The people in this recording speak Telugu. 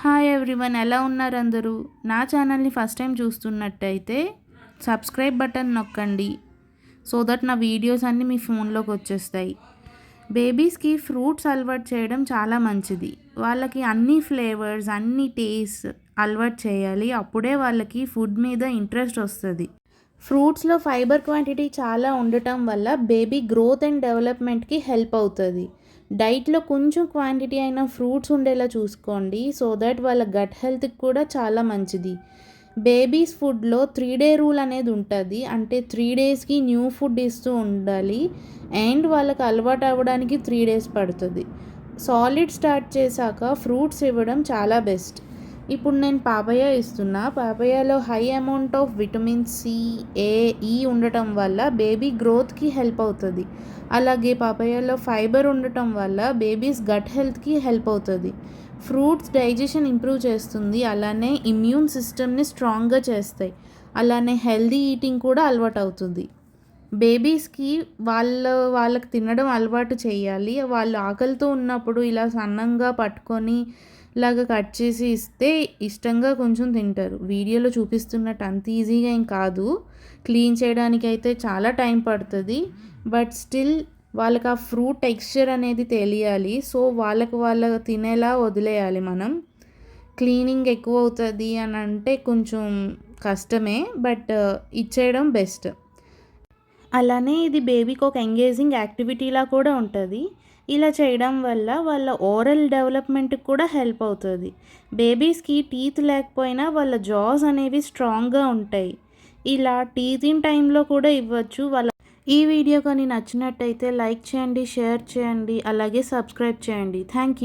హాయ్ ఎవ్రీవన్ ఎలా ఉన్నారు అందరూ? నా ఛానల్ని ఫస్ట్ టైం చూస్తున్నట్టయితే సబ్స్క్రైబ్ బటన్ నొక్కండి. సో దట్ నా వీడియోస్ అన్నీ మీ ఫోన్లోకి వచ్చేస్తాయి. బేబీస్కి ఫ్రూట్స్ అలవాటు చేయడం చాలా మంచిది. వాళ్ళకి అన్ని ఫ్లేవర్స్ అన్ని టేస్ట్ అలవాటు చేయాలి. అప్పుడే వాళ్ళకి ఫుడ్ మీద ఇంట్రెస్ట్ వస్తుంది. ఫ్రూట్స్లో ఫైబర్ క్వాంటిటీ చాలా ఉండటం వల్ల బేబీ గ్రోత్ అండ్ డెవలప్మెంట్కి హెల్ప్ అవుతుంది. డైట్లో కొంచెం క్వాంటిటీ అయిన ఫ్రూట్స్ ఉండేలా చూసుకోండి. సో దట్ వాళ్ళ గట్ హెల్త్కి కూడా చాలా మంచిది. బేబీస్ ఫుడ్లో త్రీ డే రూల్ అనేది ఉంటుంది. అంటే త్రీ డేస్కి న్యూ ఫుడ్ ఇస్తూ ఉండాలి. అండ్ వాళ్ళకి అలవాటు అవ్వడానికి త్రీ డేస్ పడుతుంది. సాలిడ్ స్టార్ట్ చేశాక ఫ్రూట్స్ ఇవ్వడం చాలా బెస్ట్. ఇప్పుడు నేను పాపయ్య ఇస్తున్నా. పాపయ్యలో high amount of vitamin C A E ఉండటం వల్ల బేబీ గ్రోత్కి హెల్ప్ అవుతుంది. అలాగే పాపయ్యలో ఫైబర్ ఉండటం వల్ల బేబీస్ గట్ హెల్త్కి హెల్ప్ అవుతుంది. ఫ్రూట్స్ డైజెషన్ ఇంప్రూవ్ చేస్తుంది. అలానే ఇమ్యూన్ సిస్టమ్ని స్ట్రాంగ్గా చేస్తాయి. అలానే హెల్దీ ఈటింగ్ కూడా అలవాటు అవుతుంది. బేబీస్కి వాళ్ళ వాళ్ళకి తినడం అలవాటు చేయాలి. వాళ్ళు ఆకలితో ఉన్నప్పుడు ఇలా సన్నంగా పట్టుకొని లాగా కట్ చేసి ఇస్తే ఇష్టంగా కొంచెం తింటారు. వీడియోలో చూపిస్తున్నట్టు అంత ఈజీగా ఏం కాదు. క్లీన్ చేయడానికి అయితే చాలా టైం పడుతుంది. బట్ స్టిల్ వాళ్ళకి ఆ ఫ్రూట్ టెక్స్చర్ అనేది తెలియాలి. సో వాళ్ళకి వాళ్ళ తినేలా వదిలేయాలి మనం. క్లీనింగ్ ఎక్కువ అవుతుంది అని అంటే కొంచెం కష్టమే. బట్ ఇచ్చేయడం బెస్ట్. అలానే ఇది బేబీకి ఒక ఎంగేజింగ్ యాక్టివిటీలా కూడా ఉంటుంది. ఇలా చేయడం వల్ల వాళ్ళ ఓరల్ డెవలప్మెంట్కి కూడా హెల్ప్ అవుతుంది. బేబీస్కి టీత్ లేకపోయినా వాళ్ళ జాస్ అనేవి స్ట్రాంగ్గా ఉంటాయి. ఇలా టీతింగ్ టైంలో కూడా ఇవ్వచ్చు. వాళ్ళ ఈ వీడియో కానీ నచ్చినట్టయితే లైక్ చేయండి షేర్ చేయండి అలాగే సబ్స్క్రైబ్ చేయండి. Thank you